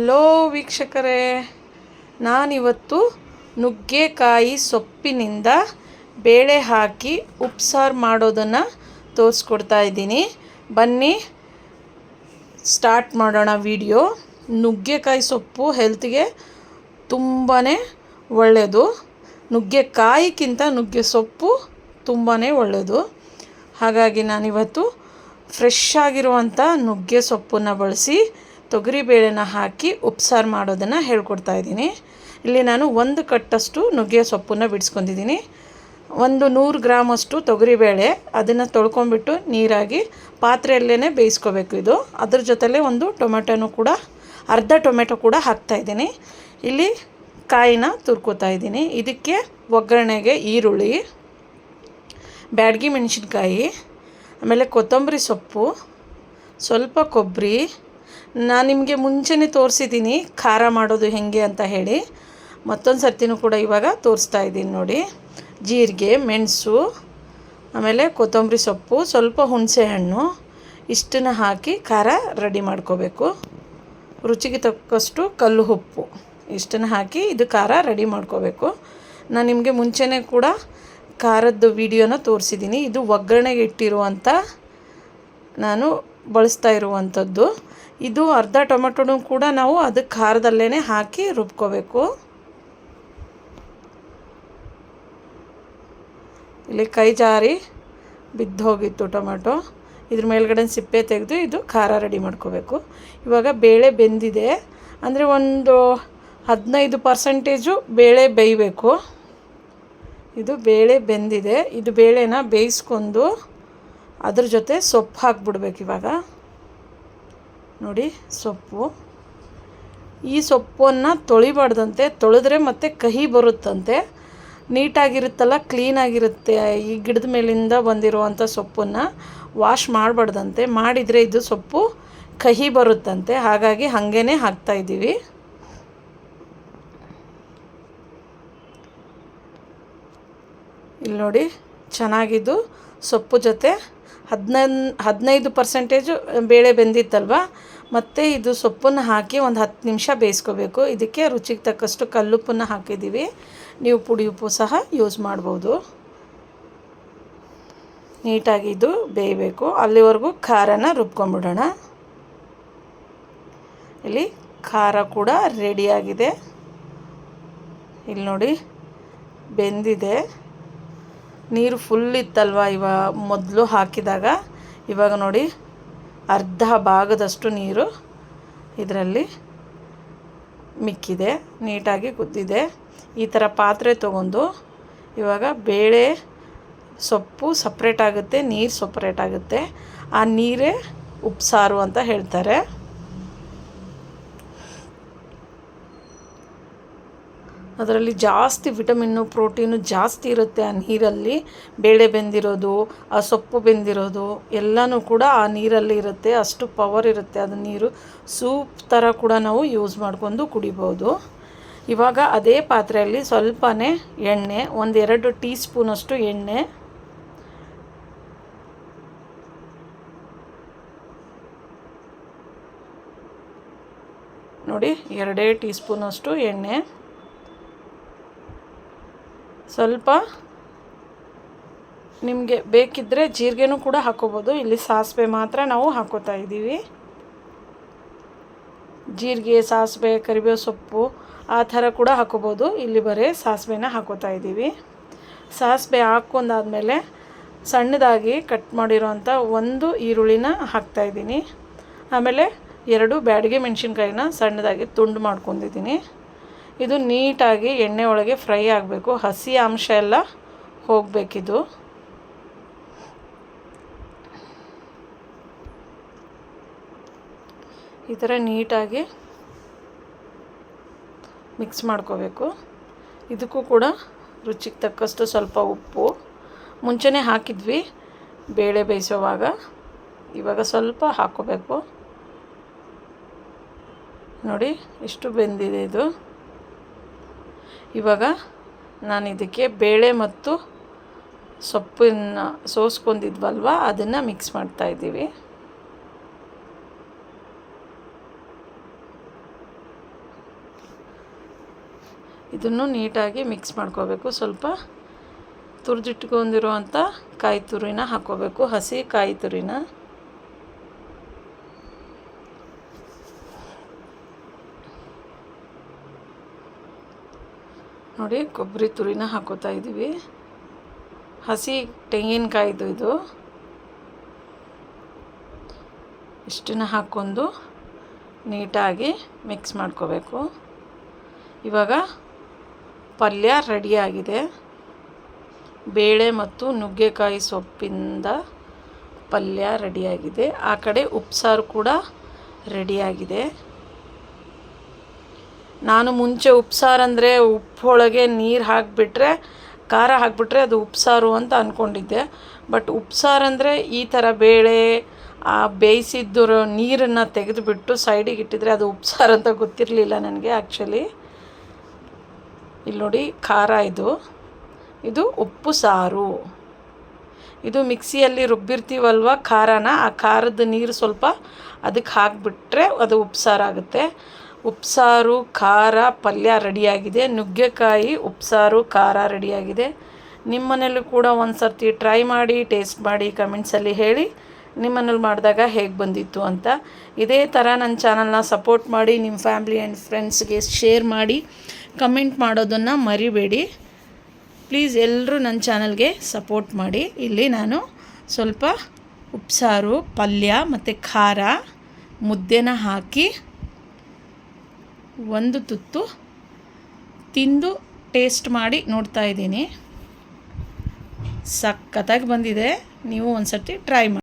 Hello ವೀಕ್ಷಕರೇ, ನಾನಿವತ್ತು ನುಗ್ಗೆಕಾಯಿ ಸೊಪ್ಪಿನಿಂದ ಬೇಳೆ ಹಾಕಿ ಉಪ್ಸಾರು ಮಾಡೋದನ್ನು ತೋರಿಸ್ಕೊಡ್ತಾ ಇದ್ದೀನಿ. ಬನ್ನಿ, ಸ್ಟಾರ್ಟ್ ಮಾಡೋಣ ವಿಡಿಯೋ. ನುಗ್ಗೆಕಾಯಿ ಸೊಪ್ಪು ಹೆಲ್ತ್ಗೆ ತುಂಬಾ ಒಳ್ಳೆಯದು ನುಗ್ಗೆಕಾಯಿಗಿಂತ ನುಗ್ಗೆ ಸೊಪ್ಪು ತುಂಬಾ ಒಳ್ಳೆಯದು ಹಾಗಾಗಿ ನಾನಿವತ್ತು ಫ್ರೆಶ್ ಆಗಿರುವಂಥ ನುಗ್ಗೆ ಸೊಪ್ಪನ್ನು ಬಳಸಿ ತೊಗರಿಬೇಳೆನ ಹಾಕಿ ಉಪ್ಸಾರು ಮಾಡೋದನ್ನು ಹೇಳ್ಕೊಡ್ತಾ ಇದ್ದೀನಿ. ಇಲ್ಲಿ ನಾನು ಒಂದು ಕಟ್ಟಷ್ಟು ನುಗ್ಗೆ ಸೊಪ್ಪನ್ನು ಬಿಡಿಸ್ಕೊಂಡಿದ್ದೀನಿ. ಒಂದು ನೂರು ಗ್ರಾಮಷ್ಟು ತೊಗರಿಬೇಳೆ ಅದನ್ನು ತೊಳ್ಕೊಂಬಿಟ್ಟು ನೀರಾಗಿ ಪಾತ್ರೆಯಲ್ಲೇ ಬೇಯಿಸ್ಕೋಬೇಕು ಇದು. ಅದ್ರ ಜೊತೆಲೇ ಒಂದು ಟೊಮೆಟೊನೂ ಕೂಡ, ಅರ್ಧ ಟೊಮೆಟೊ ಕೂಡ ಹಾಕ್ತಾಯಿದ್ದೀನಿ ಇಲ್ಲಿ ಕಾಯಿನ ತುರ್ಕೋತಾ ಇದ್ದೀನಿ. ಇದಕ್ಕೆ ಒಗ್ಗರಣೆಗೆ ಈರುಳ್ಳಿ, ಬ್ಯಾಡ್ಗಿ ಮೆಣಸಿನ್ಕಾಯಿ, ಆಮೇಲೆ ಕೊತ್ತಂಬರಿ ಸೊಪ್ಪು, ಸ್ವಲ್ಪ ಕೊಬ್ಬರಿ ನಾನು ನಿಮಗೆ ಮುಂಚೆನೇ ತೋರಿಸಿದ್ದೀನಿ ಖಾರ ಮಾಡೋದು ಹೇಗೆ ಅಂತ ಹೇಳಿ. ಮತ್ತೊಂದು ಸರ್ತಿನೂ ಕೂಡ ಇವಾಗ ತೋರಿಸ್ತಾ ಇದ್ದೀನಿ ನೋಡಿ. ಜೀರಿಗೆ, ಮೆಣಸು, ಆಮೇಲೆ ಕೊತ್ತಂಬರಿ ಸೊಪ್ಪು, ಸ್ವಲ್ಪ ಹುಣಸೆ ಹಣ್ಣು, ಇಷ್ಟನ್ನು ಹಾಕಿ ಖಾರ ರೆಡಿ ಮಾಡ್ಕೋಬೇಕು. ರುಚಿಗೆ ತಕ್ಕಷ್ಟು ಕಲ್ಲು ಉಪ್ಪು, ಇಷ್ಟನ್ನು ಹಾಕಿ ಇದು ಖಾರ ರೆಡಿ ಮಾಡ್ಕೋಬೇಕು. ನಾನು ನಿಮಗೆ ಮುಂಚೆನೇ ಕೂಡ ಖಾರದ್ದು ವಿಡಿಯೋನ ತೋರಿಸಿದ್ದೀನಿ ಇದು ಒಗ್ಗರಣೆಗೆ ಇಟ್ಟಿರುವಂಥ ನಾನು ಬಳಸ್ತಾ ಇರುವಂಥದ್ದು ಇದು ಅರ್ಧ ಟೊಮೆಟೊನೂ ಕೂಡ ನಾವು ಅದಕ್ಕೆ ಖಾರದಲ್ಲೇ ಹಾಕಿ ರುಬ್ಕೋಬೇಕು. ಇಲ್ಲಿ ಕೈ ಜಾರಿ ಬಿದ್ದೋಗಿತ್ತು ಟೊಮೆಟೊ. ಇದ್ರ ಮೇಲ್ಗಡೆ ಸಿಪ್ಪೆ ತೆಗೆದು ಇದು ಖಾರ ರೆಡಿ ಮಾಡ್ಕೋಬೇಕು. ಇವಾಗ ಬೇಳೆ ಬೆಂದಿದೆ. ಅಂದರೆ ಒಂದು ಹದಿನೈದು ಪರ್ಸೆಂಟೇಜು ಬೇಳೆ ಬೇಯಬೇಕು. ಇದು ಬೇಳೆ ಬೆಂದಿದೆ. ಇದು ಬೇಳೆನ ಬೇಯಿಸ್ಕೊಂಡು ಅದ್ರ ಜೊತೆ ಸೊಪ್ಪು ಹಾಕ್ಬಿಡ್ಬೇಕು ಇವಾಗ. ನೋಡಿ, ಸೊಪ್ಪು. ಈ ಸೊಪ್ಪನ್ನು ತೊಳಿಬಾರ್ದಂತೆ, ತೊಳೆದ್ರೆ ಮತ್ತೆ ಕಹಿ ಬರುತ್ತಂತೆ. ನೀಟಾಗಿರುತ್ತಲ್ಲ, ಕ್ಲೀನಾಗಿರುತ್ತೆ ಈ ಗಿಡದ ಮೇಲಿಂದ ಬಂದಿರುವಂಥ ಸೊಪ್ಪನ್ನು. ವಾಶ್ ಮಾಡಬಾರ್ದಂತೆ, ಮಾಡಿದರೆ ಇದು ಸೊಪ್ಪು ಕಹಿ ಬರುತ್ತಂತೆ. ಹಾಗಾಗಿ ಹಾಗೇ ಹಾಕ್ತಾಯಿದ್ದೀವಿ ಇಲ್ಲಿ ನೋಡಿ, ಚೆನ್ನಾಗಿದ್ದು ಸೊಪ್ಪು ಜೊತೆ. ಹದಿನೈದು ಹದಿನೈದು ಪರ್ಸೆಂಟೇಜು ಬೇಳೆ ಬೆಂದಿತ್ತಲ್ವ? ಮತ್ತು ಇದು ಸೊಪ್ಪನ್ನು ಹಾಕಿ ಒಂದು ಹತ್ತು ನಿಮಿಷ ಬೇಯಿಸ್ಕೋಬೇಕು. ಇದಕ್ಕೆ ರುಚಿಗೆ ತಕ್ಕಷ್ಟು ಕಲ್ಲುಪ್ಪನ್ನು ಹಾಕಿದ್ದೀವಿ. ನೀವು ಪುಡಿ ಉಪ್ಪು ಸಹ ಯೂಸ್ ಮಾಡ್ಬೋದು. ನೀಟಾಗಿ ಇದು ಬೇಯಬೇಕು. ಅಲ್ಲಿವರೆಗೂ ಖಾರನ ರುಬ್ಕೊಂಬಿಡೋಣ ಇಲ್ಲಿ ಖಾರ ಕೂಡ ರೆಡಿಯಾಗಿದೆ ಇಲ್ಲಿ ನೋಡಿ ಬೆಂದಿದೆ. ನೀರು ಫುಲ್ ಇತ್ತಲ್ವ ಇವಾಗ ಮೊದಲು ಹಾಕಿದಾಗ? ಇವಾಗ ನೋಡಿ ಅರ್ಧ ಭಾಗದಷ್ಟು ನೀರು ಇದರಲ್ಲಿ ಮಿಕ್ಕಿದೆ, ನೀಟಾಗಿ ಕುದ್ದಿದೆ. ಈ ಥರ ಪಾತ್ರೆ ತೊಗೊಂಡು ಇವಾಗ ಬೇಳೆ ಸೊಪ್ಪು ಸಪ್ರೇಟ್ ಆಗುತ್ತೆ, ನೀರು ಸಪ್ರೇಟ್ ಆಗುತ್ತೆ. ಆ ನೀರೇ ಉಪ್ಸಾರು ಅಂತ ಹೇಳ್ತಾರೆ. ಅದರಲ್ಲಿ ಜಾಸ್ತಿ ವಿಟಮಿನ್ನು, ಪ್ರೋಟೀನು ಜಾಸ್ತಿ ಇರುತ್ತೆ ಆ ನೀರಲ್ಲಿ. ಬೇಳೆ ಬೆಂದಿರೋದು, ಆ ಸೊಪ್ಪು ಬೆಂದಿರೋದು, ಎಲ್ಲನೂ ಕೂಡ ಆ ನೀರಲ್ಲಿ ಇರುತ್ತೆ. ಅಷ್ಟು ಪವರ್ ಇರುತ್ತೆ ಅದು ನೀರು. ಸೂಪ್ ಥರ ಕೂಡ ನಾವು ಯೂಸ್ ಮಾಡ್ಕೊಂಡು ಕುಡಿಬೋದು. ಇವಾಗ ಅದೇ ಪಾತ್ರೆಯಲ್ಲಿ ಸ್ವಲ್ಪನೇ ಎಣ್ಣೆ ಒಂದೆರಡು ಟೀ ಸ್ಪೂನಷ್ಟು ಎಣ್ಣೆ. ನೋಡಿ, ಎರಡೇ ಟೀ ಸ್ಪೂನಷ್ಟು ಎಣ್ಣೆ. ಸ್ವಲ್ಪ ನಿಮಗೆ ಬೇಕಿದ್ದರೆ ಜೀರಿಗೆನೂ ಕೂಡ ಹಾಕೋಬೋದು. ಇಲ್ಲಿ ಸಾಸಿವೆ ಮಾತ್ರ ನಾವು ಹಾಕೋತಾ ಇದ್ದೀವಿ. ಜೀರಿಗೆ, ಸಾಸಿವೆ, ಕರಿಬೇವು ಸೊಪ್ಪು ಆ ಥರ ಕೂಡ ಹಾಕೋಬೋದು. ಇಲ್ಲಿ ಬರೀ ಸಾಸಿವೆನ ಹಾಕೋತಾ ಇದ್ದೀವಿ. ಸಾಸಿವೆ ಹಾಕ್ಕೊಂಡಾದಮೇಲೆ ಸಣ್ಣದಾಗಿ ಕಟ್ ಮಾಡಿರೋವಂಥ ಒಂದು ಈರುಳ್ಳಿನ ಹಾಕ್ತಾಯಿದ್ದೀನಿ ಆಮೇಲೆ ಎರಡು ಬ್ಯಾಡಿಗೆ ಮೆಣಸಿನ್ಕಾಯಿನ ಸಣ್ಣದಾಗಿ ತುಂಡು ಮಾಡ್ಕೊಂಡಿದ್ದೀನಿ. ಇದು ನೀಟಾಗಿ ಎಣ್ಣೆ ಒಳಗೆ ಫ್ರೈ ಆಗಬೇಕು. ಹಸಿ ಅಂಶ ಎಲ್ಲ ಹೋಗಬೇಕಿದು. ಈ ಥರ ನೀಟಾಗಿ ಮಿಕ್ಸ್ ಮಾಡ್ಕೋಬೇಕು. ಇದಕ್ಕೂ ಕೂಡ ರುಚಿಗೆ ತಕ್ಕಷ್ಟು ಸ್ವಲ್ಪ ಉಪ್ಪು. ಮುಂಚೆನೇ ಹಾಕಿದ್ವಿ ಬೇಳೆ ಬೇಯಿಸೋವಾಗ. ಇವಾಗ ಸ್ವಲ್ಪ ಹಾಕ್ಕೋಬೇಕು. ನೋಡಿ, ಎಷ್ಟು ಬೆಂದಿದೆ ಇದು. ಇವಾಗ ನಾನು ಇದಕ್ಕೆ ಬೇಳೆ ಮತ್ತು ಸೊಪ್ಪಿನ ಸೋಸ್ಕೊಂಡಿದ್ವಲ್ವ? ಅದನ್ನು ಮಿಕ್ಸ್ ಮಾಡ್ತಾ ಇದ್ದೀವಿ. ಇದನ್ನು ನೀಟಾಗಿ ಮಿಕ್ಸ್ ಮಾಡ್ಕೋಬೇಕು. ಸ್ವಲ್ಪ ತುರಿದಿಟ್ಕೊಂಡಿರೋ ಅಂಥ ಕಾಯಿ ತುರಿನ ಹಾಕ್ಕೋಬೇಕು ಹಸಿ ಕಾಯಿ ತುರಿನ. ನೋಡಿ, ಕೊಬ್ಬರಿ ತುರಿನ ಹಾಕೋತಾ ಇದ್ದೀವಿ ಹಸಿ ತೆಂಗಿನಕಾಯ್ದು ಇದು. ಇಷ್ಟನ್ನ ಹಾಕ್ಕೊಂಡು ನೀಟಾಗಿ ಮಿಕ್ಸ್ ಮಾಡ್ಕೋಬೇಕು. ಇವಾಗ ಪಲ್ಯ ರೆಡಿಯಾಗಿದೆ ಬೇಳೆ ಮತ್ತು ನುಗ್ಗೆಕಾಯಿ ಸೊಪ್ಪಿಂದ ಪಲ್ಯ ರೆಡಿಯಾಗಿದೆ ಆ ಕಡೆ ಉಪ್ಸಾರು ಕೂಡ ರೆಡಿಯಾಗಿದೆ ನಾನು ಮುಂಚೆ ಉಪ್ಸಾರು ಅಂದರೆ ಉಪ್ಪೊಳಗೆ ನೀರು ಹಾಕಿಬಿಟ್ರೆ, ಖಾರ ಹಾಕಿಬಿಟ್ರೆ ಅದು ಉಪ್ಸಾರು ಅಂತ ಅಂದ್ಕೊಂಡಿದ್ದೆ ಬಟ್ ಉಪ್ಸಾರು ಅಂದರೆ ಈ ಥರ ಬೇಳೆ, ಆ ಬೇಯಿಸಿದ್ದು ನೀರನ್ನು ತೆಗೆದುಬಿಟ್ಟು ಸೈಡಿಗೆ ಇಟ್ಟಿದ್ರೆ ಅದು ಉಪ್ಸಾರು ಅಂತ ಗೊತ್ತಿರಲಿಲ್ಲ ನನಗೆ ಆ್ಯಕ್ಚುಲಿ ಇಲ್ಲಿ ನೋಡಿ ಖಾರ ಇದು. ಇದು ಉಪ್ಪು ಸಾರು. ಇದು ಮಿಕ್ಸಿಯಲ್ಲಿ ರುಬ್ಬಿರ್ತೀವಲ್ವ ಖಾರನ, ಆ ಖಾರದ ನೀರು ಸ್ವಲ್ಪ ಅದಕ್ಕೆ ಹಾಕಿಬಿಟ್ರೆ ಅದು ಉಪ್ಸಾರು ಆಗುತ್ತೆ. ಉಪ್ಸಾರು, ಖಾರ, ಪಲ್ಯ ರೆಡಿಯಾಗಿದೆ. ನುಗ್ಗೆಕಾಯಿ, ಉಪ್ಸಾರು, ಖಾರ ರೆಡಿಯಾಗಿದೆ. ನಿಮ್ಮ ಮನೇಲೂ ಕೂಡ ಒಂದು ಸರ್ತಿ ಟ್ರೈ ಮಾಡಿ, ಟೇಸ್ಟ್ ಮಾಡಿ ಕಮೆಂಟ್ಸಲ್ಲಿ ಹೇಳಿ. ನಿಮ್ಮನೇಲಿ ಮಾಡಿದಾಗ ಹೇಗೆ ಬಂದಿತ್ತು ಅಂತ. ಇದೇ ಥರ ನನ್ನ ಚಾನಲ್ನ ಸಪೋರ್ಟ್ ಮಾಡಿ, ನಿಮ್ಮ ಫ್ಯಾಮ್ಲಿ ಆ್ಯಂಡ್ ಫ್ರೆಂಡ್ಸ್ಗೆ ಶೇರ್ ಮಾಡಿ, ಕಮೆಂಟ್ ಮಾಡೋದನ್ನು ಮರಿಬೇಡಿ. ಪ್ಲೀಸ್ ಎಲ್ಲರೂ ನನ್ನ ಚಾನಲ್ಗೆ ಸಪೋರ್ಟ್ ಮಾಡಿ. ಇಲ್ಲಿ ನಾನು ಸ್ವಲ್ಪ ಉಪ್ಸಾರು, ಪಲ್ಯ ಮತ್ತು ಖಾರ ಮುದ್ದೆನ ಹಾಕಿ ಒಂದು ತುತ್ತು ತಿಂದು ಟೇಸ್ಟ್ ಮಾಡಿ ನೋಡ್ತಾ ಇದ್ದೀನಿ. ಸಖತ್ತಾಗಿ ಬಂದಿದೆ. ನೀವು ಒಂದು ಸರ್ತಿ ಟ್ರೈ ಮಾಡಿ.